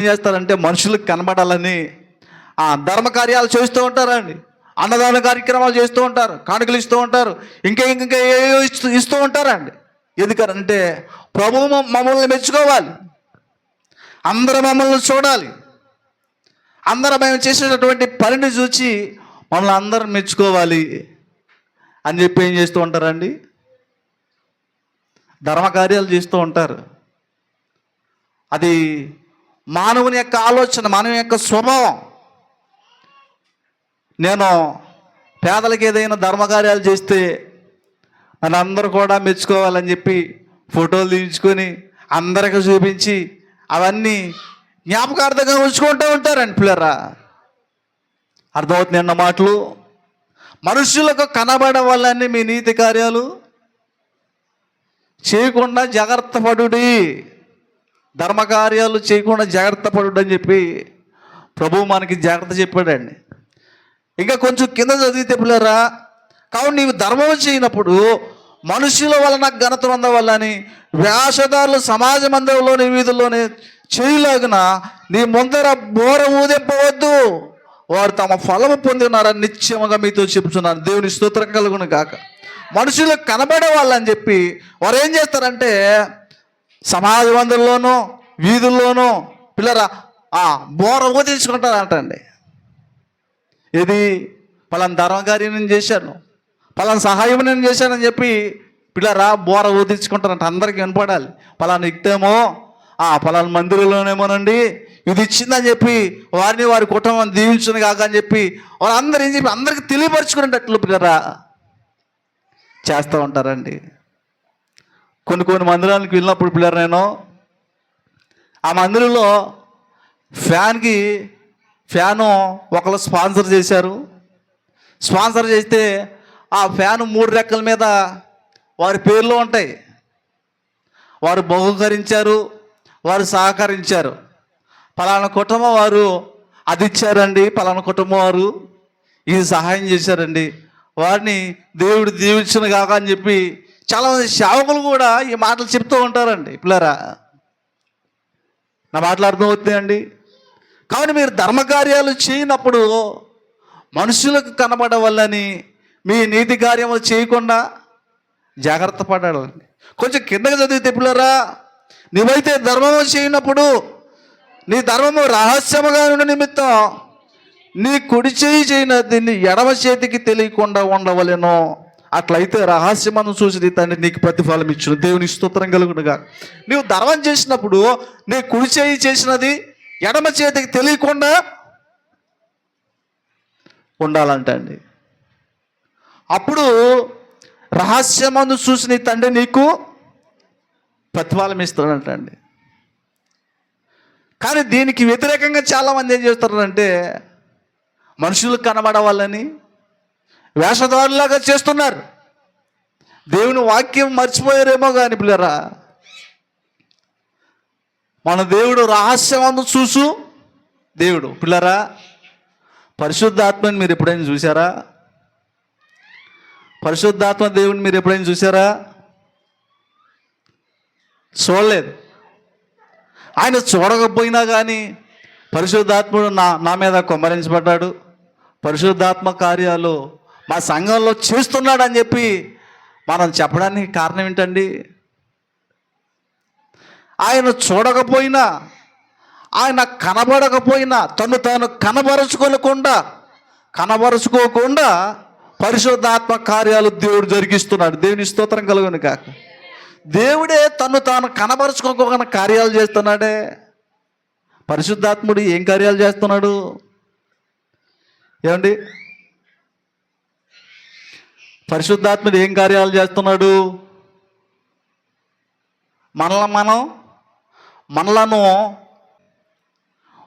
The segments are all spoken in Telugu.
చేస్తారంటే మనుషులకు కనబడాలని ఆ ధర్మ కార్యాలు చేస్తూ ఉంటారండి. అన్నదాన కార్యక్రమాలు చేస్తూ ఉంటారు కానుకలు ఇస్తూ ఉంటారు ఇంకా ఇంకా ఏవో ఇస్తూ ఇస్తూ ఉంటారండి. ఎందుకనంటే ప్రభువు మమ్మల్ని మెచ్చుకోవాలి. అందరూ మమ్మల్ని చూడాలి. అందరూ మేము చేసేటటువంటి పనిని చూసి మమ్మల్ని అందరం మెచ్చుకోవాలి అని చెప్పి ఏం చేస్తూ ఉంటారండి? ధర్మకార్యాలు చేస్తూ ఉంటారు. అది మానవుని యొక్క ఆలోచన మానవుని యొక్క స్వభావం. నేను పేదలకు ఏదైనా ధర్మకార్యాలు చేస్తే నన్ను అందరూ కూడా మెచ్చుకోవాలని చెప్పి ఫోటోలు తీయించుకొని అందరికి చూపించి అవన్నీ జ్ఞాపకార్థంగా ఉంచుకుంటూ ఉంటారండి పిల్లరా. అర్థమవుతుంది అన్న మాటలు? మనుషులకు కనబడవాలని మీ నీతి కార్యాలు? చేయకుండా జాగ్రత్త పడుడి. ధర్మకార్యాలు చేయకుండా జాగ్రత్త పడుడు అని చెప్పి ప్రభువు మనకి జాగ్రత్త చెప్పాడండి. ఇంకా కొంచెం కింద చదివితే పిల్లరా కావు నీవు ధర్మం చేయనప్పుడు మనుషుల వలన ఘనత పొందవల్లని వ్యాసదారులు సమాజ మందిరంలోని వీధుల్లోని చేయలాగిన నీ ముందర బోర ఊదింపవద్దు. వారు తమ ఫలము పొందినారని నిత్యముగా మీతో చెప్తున్నాను దేవుని స్తోత్రం కలుగును కాక మనుషులకు కనబడే వాళ్ళని చెప్పి వారు ఏం చేస్తారంటే సమాజ మందిరంలోనూ వీధుల్లోనూ పిల్లరా ఆ బోర ఊదించుకుంటారంటండి ఇది పలానా ధర్మకార్యం నేను చేశాను. పలానా సహాయం నేను చేశానని చెప్పి పిల్లరా బోర ఊదించుకుంటారంట అందరికీ వినపడాలి. పలానా ఇక్తేమో ఆ పలానా మందిరంలోనేమోనండి ఇది ఇచ్చిందని చెప్పి వారిని వారి కుటుంబం దీవించును కాక అని చెప్పి వాళ్ళందరూ ఏం చెప్పి అందరికీ తెలియపరచుకునేటట్లు పిల్లరా చేస్తూ ఉంటారండి. కొన్ని కొన్ని మందిరాలకు వెళ్ళినప్పుడు పిల్లలు నేను ఆ మందిరంలో ఫ్యాన్కి ఫ్యాను ఒకరు స్పాన్సర్ చేశారు. స్పాన్సర్ చేస్తే ఆ ఫ్యాన్ మూడు రెక్కల మీద వారి పేర్లు ఉంటాయి. వారు బహుకరించారు వారు సహకరించారు. పలానా కుటుంబం వారు అది ఇచ్చారండి పలానా కుటుంబం వారు ఇది సహాయం చేశారండి. వారిని దేవుడు దీవించిన కాక అని చెప్పి చాలామంది సేవకులు కూడా ఈ మాటలు చెప్తూ ఉంటారండి పిల్లరా. నా మాటలు అర్థమవుతాయండి కాబట్టి మీరు ధర్మకార్యాలు చేయనప్పుడు మనుషులకు కనబడవల్లని మీ నీతి కార్యములు చేయకుండా జాగ్రత్త పడాలండి. కొంచెం కిందకి చదివితే పిల్లరా నీవైతే ధర్మము చేయనప్పుడు నీ ధర్మము రహస్యముగా ఉన్న నిమిత్తం నీ కుడి చేయి చేయనది నీ ఎడమ చేతికి తెలియకుండా ఉండవలెనో. అట్లయితే రహస్యమను చూసి నీ తండ్రి నీకు ప్రతిఫలం ఇచ్చిన. దేవుని స్తోత్రం కలుగునుగా. నీవు ధర్మం చేసినప్పుడు నీ కుడి చేయి చేసినది ఎడమ చేతికి తెలియకుండా ఉండాలంట అండి. అప్పుడు రహస్యమందు చూసి నీ తండ్రి నీకు ప్రతిఫలం ఇస్తాడంట అండి. కానీ దీనికి వ్యతిరేకంగా చాలామంది ఏం చేస్తారంటే మనుషులకు కనబడవాలని వేషధారులాగా చేస్తున్నారు. దేవుని వాక్యం మర్చిపోయారేమో కానీ పిల్లరా. మన దేవుడు రహస్యమందు చూసు దేవుడు. పిల్లరా పరిశుద్ధాత్మని మీరు ఎప్పుడైనా చూసారా పరిశుద్ధాత్మ దేవుని మీరు ఎప్పుడైనా చూసారా చూడలేదు. ఆయన చూడకపోయినా కానీ పరిశుద్ధాత్ముడు నా నా మీద కొమ్మరించబడ్డాడు. పరిశుద్ధాత్మ కార్యాలు మా సంఘంలో చేస్తున్నాడని చెప్పి మనం చెప్పడానికి కారణం ఏంటండి? ఆయన చూడకపోయినా ఆయన కనబడకపోయినా తను తాను కనబరుచుకోకుండా కనబరుచుకోకుండా పరిశుద్ధాత్మ కార్యాలు దేవుడు జరిగిస్తున్నాడు. దేవుని స్తోత్రం కలుగును కాక. దేవుడే తను తాను కనబరుచుకోకుండా కార్యాలు చేస్తున్నాడే. పరిశుద్ధాత్ముడు ఏం కార్యాలు చేస్తున్నాడు? ఏమండి? పరిశుద్ధాత్ముడు ఏం కార్యాలు చేస్తున్నాడు? మనల మనం మనలను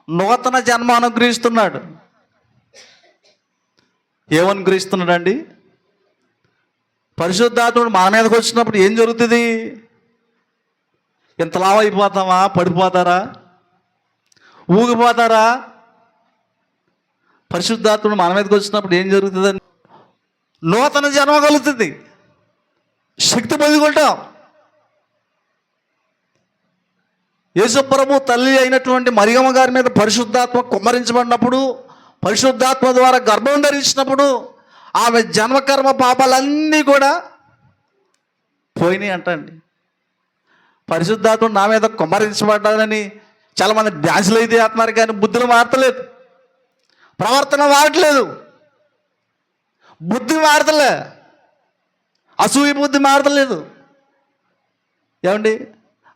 నూతన జన్మ అనుగ్రహిస్తున్నాడు. ఏమనుగ్రహిస్తున్నాడండి? పరిశుద్ధాత్ముడు మన మీదకి వచ్చినప్పుడు ఏం జరుగుతుంది? ఇంత లావు అయిపోతామా పడిపోతారా? ఊగిపోతారా? పరిశుద్ధాత్ముడు మన మీదకి వచ్చినప్పుడు ఏం జరుగుతుందండి? నూతన జన్మ కలుగుతుంది. శక్తి పొందుకుంటాం. యేసుప్రభు తల్లి అయినటువంటి మరియమ్మ గారి మీద పరిశుద్ధాత్మ కుమ్మరించబడినప్పుడు పరిశుద్ధాత్మ ద్వారా గర్భం ధరించినప్పుడు ఆమె జన్మకర్మ పాపాలన్నీ కూడా పోయినాయి అంటండి. పరిశుద్ధాత్మ నా మీద కుమ్మరించబడ్డాదని చాలామంది డ్యాన్సులు అయితే వేస్తున్నారు కానీ బుద్ధులు మారతలేదు. ప్రవర్తన మారట్లేదు. బుద్ధి మారతలే. అసూయ బుద్ధి మారతలేదు. ఏమండి?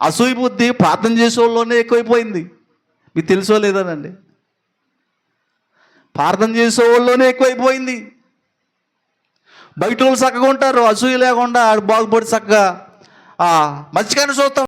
అసూయ బుద్ధి ప్రార్థన చేసే వాళ్ళలోనే ఎక్కువైపోయింది. మీకు తెలుసో లేదనండి ప్రార్థన చేసే వాళ్ళలోనే ఎక్కువైపోయింది. బయట వాళ్ళు చక్కగా ఉంటారు. అసూయ లేకుండా బాగుపడి చక్కగా మధ్యకాన్ని చూస్తాం.